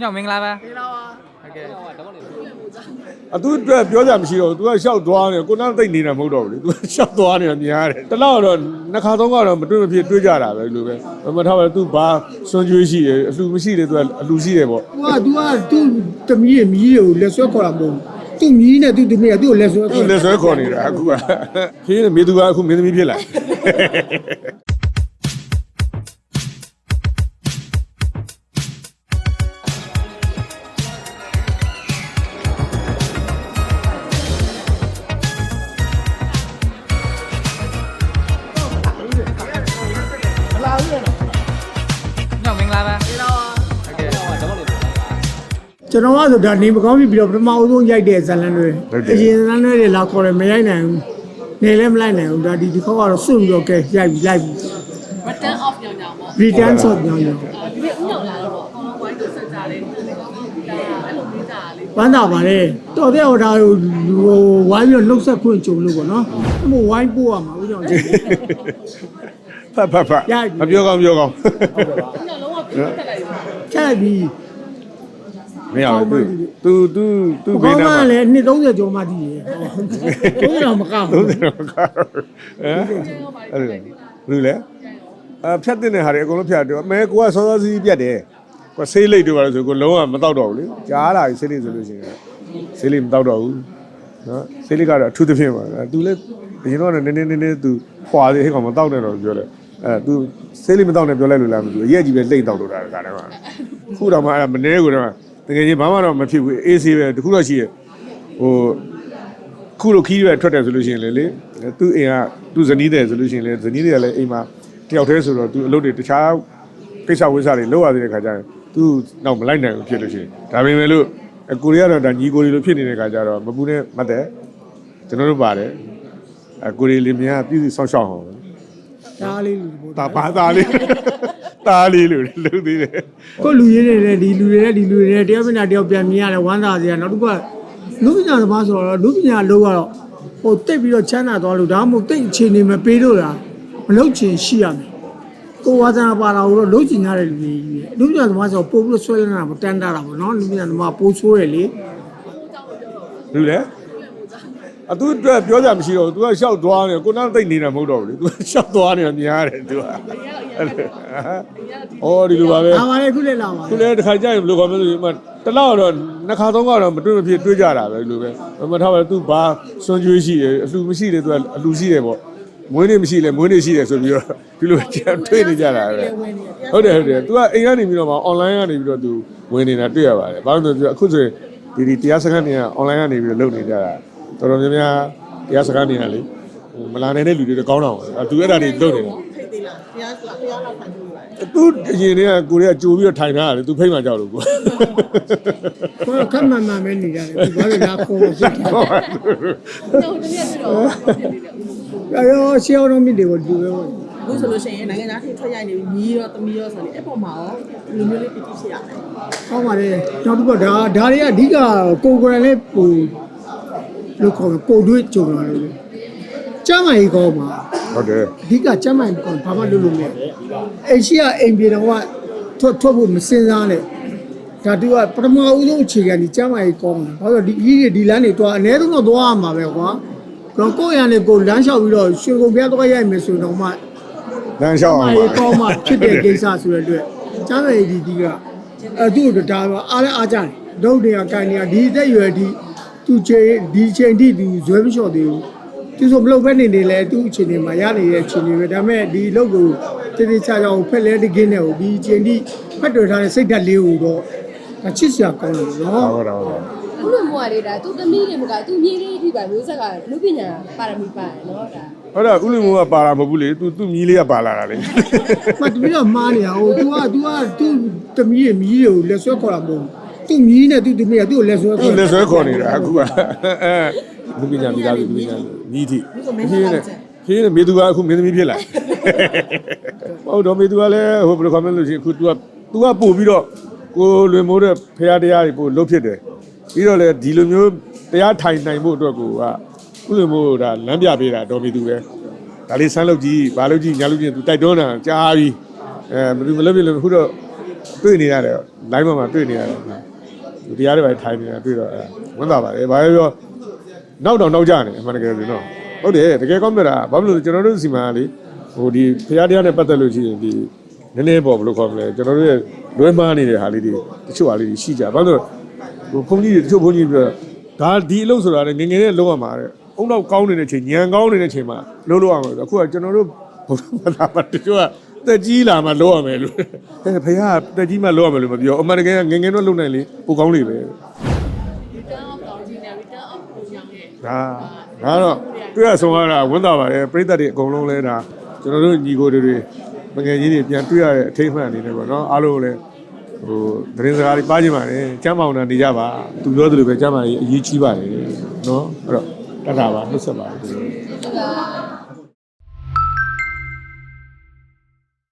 ညောင်မင်္ဂလာပါ မင်္ဂလာပါ ဟုတ်ကဲ့ အသူအတွက်ပြောကြမရှိတော့ဘူး तू ကရှောက်သွားနေကိုနောက်သိပ်နေတာမဟုတ်တော့ဘူးလေ तू ကရှောက်သွားနေတာများတယ်တလောက်တော့နှစ်ခါသုံးခါတော့မတွေ့မဖြစ်တွေ့ကြတာပဲဒီလိုပဲမထားပါဘူး तू ဘာစွန်ကြွေးရှိတယ်အလှမရှိတယ် तू ကအလှရှိတယ်ပေါ့ သူကသူကသူ့တမီးရမီးတွေကိုလက်ဆွဲခေါ်တာမဟုတ်ဘူးသူ့မီးနဲ့သူ့တမီးကသူ့ကိုလက်ဆွဲ သူ ခေါ် လက်ဆွဲခေါ်နေတာအခုကခေးနေမေသူကအခုမင်းသမီးဖြစ်လာ ကျွန်တော်ကဆိုဒါနေမကောင်းပြီပြီးတော့ပထမအဆုံးရိုက်တဲ့ဇာတ်လမ်းတွေအရင်ဇာတ်လမ်းတွေလာခေါ်တယ်မရိုက်နိုင်ဘူးနေလည်းမလိုက်နိုင်ဘူးဒါဒီဒီခေါက်ကတော့စွန့်ပြီးတော့ကဲရိုက်ပြီးလိုက်ပြီး return off ညောင်ညောင်ပေါ့ return shot ညောင်းညောင်းဒီနေ့ဥညောင်လာတော့ပေါ့အကောင်လုံးဝိုင်းကိုဆက်ကြတယ်ဒါအဲ့လိုမေးကြတာလေဝမ်းသာပါလေတော်တဲ့ဟိုဒါဟိုဝိုင်းပြီးတော့လှုပ်ဆက်ခွင့်ကြုံလို့ပေါ့နော်အမို့ဝိုင်းပို့ရမှာဦးကြောင့်ကြည့်ဖတ်ဖတ်ဖတ်ရိုက်ပြီမပြောကောင်းပြောကောင်းဥညောင်လုံးဝပြတ်တက်လိုက်တယ်ချလိုက်ပြီး မရဘူးသူသူသူဘေးနားမှာလည်းနှစ်30ကျော်မှကြည့်ရယ်30တော့မကောက်ဘူး30တော့မကောက်ဟမ်အဲ့ဒါဘူးလေအဖြတ်တင်တဲ့ဟာတွေအကုန်လုံးဖြတ်တယ်အမဲကိုကစောစောစီးစီးပြတ်တယ်ကိုဆေးလိတ်တို့ပါလို့ဆိုကိုလုံးဝမတောက်တော့ဘူးလေကြားလာပြီဆေးလိတ်ဆိုလို့ရှိရင်ဆေးလိတ်မတောက်တော့ဘူးနော်ဆေးလိတ်ကတော့အထူးသဖြင့်ပါသူလည်းအရင်တော့နည်းနည်းနည်းနည်းသူခွာသေးဟဲ့ကောင်မတောက်နဲ့တော့ပြောတယ်အဲသူဆေးလိတ်မတောက်နဲ့ပြောလိုက်လို့လားမသိဘူးအရက်ကြီးပဲလိတ်တောက်လို့တာကတည်းကခုတော့မှမနေကိုတော့ တကယ်ကြီးဘာမှတော့မဖြစ်ဘူးအေးဆေးပဲတခုတော့ရှိရဟိုခုလိုခီးရွယ်ထွက်တယ်ဆိုလို့ရှိရင်လေလေသူ့အိမ်ကသူ့ဇနီးတယ်ဆိုလို့ရှိရင်လေဇနီးတွေကလည်းအိမ်မှာတယောက်တည်းဆိုတော့သူအလုပ်တွေတခြားကိစ္စဝိစ္စတွေလုပ်ရသေးတဲ့ခါကျရင်သူတော့မလိုက်နိုင်ဘူးဖြစ်လို့ရှိရင်ဒါပေမဲ့လို့အကိုရီးယားတော့ဒါညီကိုရီလိုဖြစ်နေတဲ့ခါကျတော့မပူနဲ့မတ်တယ်ကျွန်တော်တို့ပါတယ်အကိုရီလေးမြန်ပြည်စီဆောက်ရှောက်အောင်ဒါလေးလူပေါ့ဒါပါသားလေး သားလေးလို့လုပ်သေးတယ်ကိုလူရင်းတွေလည်းဒီလူတွေလည်းဒီလူတွေလည်းတယောက်မျက်နှာတယောက်ပြန်မြင်ရတယ်ဝမ်းသာစရာနောက်တစ်ခုကလူပညာသမားဆိုတော့လူပညာလုံးကတော့ဟိုတိတ်ပြီးတော့ချမ်းသာသွားလို့ဒါမှမဟုတ်တိတ်အခြေအနေမပေးလို့လားမလုပ်ချင်ရှိရမယ်ကိုဝါသနာပါတာကိုတော့လုပ်ချင်ကြတဲ့လူတွေကြီးပဲလူပညာသမားဆိုတော့ပို့ပြီးတော့ဆွဲလန်းတာပေါ့တန်တာတာပေါ့နော်လူပညာသမားပို့ဆိုးတယ်လေလူလေ အသူအတွက်ပြောကြမရှိတော့ဘူး तू ကရှောက်သွားနေကိုနောက်သိပ်နေတာမဟုတ်တော့ဘူးလေ तू ကရှောက်သွားနေတာများတယ် तू ကအော်ဒီလိုပါပဲ ဒါပါလေခုလည်းလာပါ ခုလည်းတစ်ခါကြာရင်ဘယ်လိုခေါ်မလဲဆိုမှတလောက်တော့နှစ်ခါသုံးခါတော့မတွေ့မဖြစ်တွေ့ကြတာပဲဒီလိုပဲမထားပါဘူး तू ဘာစွန်ကြွေးရှိတယ်အလှမရှိတယ် तू ကအလှရှိတယ်ပေါ့မွေးနေမရှိလဲမွေးနေရှိတယ်ဆိုပြီးတော့ဒီလိုကြံတွေ့နေကြတာပဲဟုတ်တယ်ဟုတ်တယ် तू ကအိမ်ကနေပြီးတော့မှ online ကနေပြီးတော့ तू ဝင်နေတာတွေ့ရပါတယ်ဘာလို့လဲဆိုတော့အခုဆိုရင်ဒီဒီတရားစခန်းတွေက online ကနေပြီးတော့လုပ်နေကြတာ တော်တော်များများတရားစခန်းတွေကလေဟိုမလာနိုင်တဲ့လူတွေတော့ကောင်းတော့ဘူးသူအဲ့ဒါတွေလုပ်နေတာထိတ်သေးလားတရားစလားတရားလောက်ထိုင်လို့လားသူအရင်တည်းကကိုရီးယားကြိုပြီးတော့ထိုင်ထားတယ်သူဖိတ်မှကြောက်လို့ကိုကိုယ်ခက်မှန်မှန်ပဲနေကြတယ်ဒီဘာလို့လာခေါ်လို့ဖြစ်တယ်တော့တကယ်ဆိုတော့ဖြစ်နေတယ်အရောရှေးအောင်တော့မြစ်တွေကိုဒီလိုပဲပေါ့အခုဆိုလို့ရှိရင်နိုင်ငံသားထိထွက်ရိုက်နေပြီညီရောသမီးရောဆိုရင်အဲ့ပေါ်မှာရောလူမျိုးလေးပီတိရှိရမယ်ဟောပါလေနောက်တစ်ခုကဒါဒါတွေကအဓိကကိုယ်ကိုယ်တိုင်လေးပူ လို့ခေါ်တယ်ကိုယ်တွေ့ကြုံလာလို့ကျမ်းမာရေးကောင်းမှာဟုတ်တယ်အဓိကကျမ်းမာရေးကောင်းဘာမှလုပ်လို့မရဘူးအိမ်ရှိကအိမ်ပြေတော့ကထွက်ထွက်ဖို့မစင်စားနဲ့ဒါတူကပထမဦးဆုံးအခြေခံဒီကျမ်းမာရေးကောင်းတယ်ဘာလို့ဒီကြီးတွေဒီလမ်းတွေတော့အ ਨੇ ဆုံးတော့သွားရမှာပဲကွာတော့ကိုယ့်ရံနဲ့ကိုယ်လမ်းလျှောက်ပြီးတော့ရွှေကုန်ပြသွားရိုက်မယ်ဆိုတော့မှလမ်းလျှောက်မာအောင်ရေးကောင်းမှဖြစ်တဲ့ကိစ္စဆိုတဲ့အတွက်ကျမ်းမာရေးဒီဒီကအဲသူ့ကိုဒါကအားလည်းအားကြတယ်ဒုတ်တွေကကိုင်တွေကဒီအသက်အရွယ်ဒီ သူချိန်ဒီချိန်ထိသူဇွဲမလျှော့သေးဘူးသူဆိုမလုပ်ဘဲနေနေလဲသူ့အချိန်တွေမှာရနေတဲ့အခြေအနေပဲဒါပေမဲ့ဒီအလုပ်ကိုတည်တည်ချာချာကိုဖက်လဲတကင်းနဲ့ကိုဒီအချိန်ထိဖက်တော်ထားတဲ့စိတ်ဓာတ်လေးကိုတော့ဒါချစ်စရာကောင်းတယ်နော်ဟုတ်တယ်ဟုတ်တယ်ခုနကလေဒါသူသမီးတွေမကသူမြေးလေးဒီပါမျိုးဆက်ကလူပညာပါရမီပါတယ်နော်ဒါဟုတ်တယ်ဥလိမိုးကပါလာမဟုတ်ဘူးလေသူသူမြီးလေးကပါလာတာလေမတပည့်တော့မှားနေတာဟို तू က तू ကသူ့တမီးရဲ့မီးတွေကိုလက်ဆွဲခေါ်တာမဟုတ်ဘူး သူ့မီးနဲ့သူ့တမီးကသူ့ကိုလက်ဆွဲသူခေါ်လက်ဆွဲခေါ်နေတာအခုကအဲလူပညာမိသားစုလူပညာညီတီခင်းနေခင်းနေမေသူကအခုမင်းသမီးဖြစ်လာဟုတ်တော့မေသူကလည်းဟိုဘယ်လိုခေါ်မလဲလို့ရှိရင်အခု तू က तू ကပို့ပြီးတော့ကိုလွင်မိုးတဲ့ဖရာတရားတွေပို့လုတ်ဖြစ်တယ်ပြီးတော့လေဒီလိုမျိုးတရားထိုင်နိုင်ဖို့အတွက်ကိုကဥလွင်မိုးဒါလမ်းပြပေးတာတော်မေသူပဲဒါလေးဆန်းလုပ်ကြည့်ဘာလုပ်ကြည့်ညာလုပ်ကြည့်သူတိုက်တွန်းတာကြားပြီအဲမလို့မလုပ်ပြလို့ခုတော့တွေ့နေရတယ် live မှာတွေ့နေရတယ်ဒီ တရားတွေပဲထိုင်နေတာတွေ့တော့အဲဝန်တာပါတယ်ဘာပဲပြောနောက်တော့နောက်ကြနေအမှန်တကယ်ဆိုတော့ဟုတ်တယ်တကယ်ကောင်းမြတ်တာဘာလို့လဲကျွန်တော်တို့စီမှာလေဟိုဒီဖရားတရားနဲ့ပတ်သက်လို့ရှိရင်ဒီနည်းနည်းပေါ့ဘယ်လိုခေါ်မလဲကျွန်တော်တို့ရဲ့လွဲမှားနေတဲ့ဟာလေးတွေတချို့ဟာလေးတွေရှိကြဘာလို့ဟိုဘုန်းကြီးတွေတချို့ဘုန်းကြီးတွေပြောဒါဒီအလုပ်ဆိုတာလေငယ်ငယ်နဲ့လုံးဝမှာတဲ့အုံတော့ကောင်းနေတဲ့ချိန်ညံကောင်းနေတဲ့ချိန်မှာလုံးလို့ရမှာဆိုအခုကကျွန်တော်တို့ဘုရားဘာသာပါတချို့က တက်ကြီးလာမှလုံးရမယ်လို့ဟဲ့ဖရားတက်ကြီးမှလုံးရမယ်လို့မပြောအမှန်တကယ်ငယ်ငယ်တော့လုံးနိုင်လေပိုကောင်းလေပဲ return of ကောင်းကြီးနဲ့ return of ကိုညောင်းရဲ့ဒါဒါတော့တွေ့ရဆုံးရတာဝန်တာပါတယ်ပြိသက်တွေအကုန်လုံးလဲဒါကျွန်တော်တို့ညီကိုတွေတွေမငယ်ကြီးတွေပြန်တွေ့ရတဲ့အထိတ်မှန်အနေနဲ့ပေါ့နော်အားလုံးလည်းဟိုသတင်းစကားတွေပါကြပါတယ်ကျမ်းမောင်တာနေကြပါသူပြောသလိုပဲကျမ်းမာရေးအရေးကြီးပါတယ်နော်အဲ့တော့တတ်တာပါနှုတ်ဆက်ပါတယ်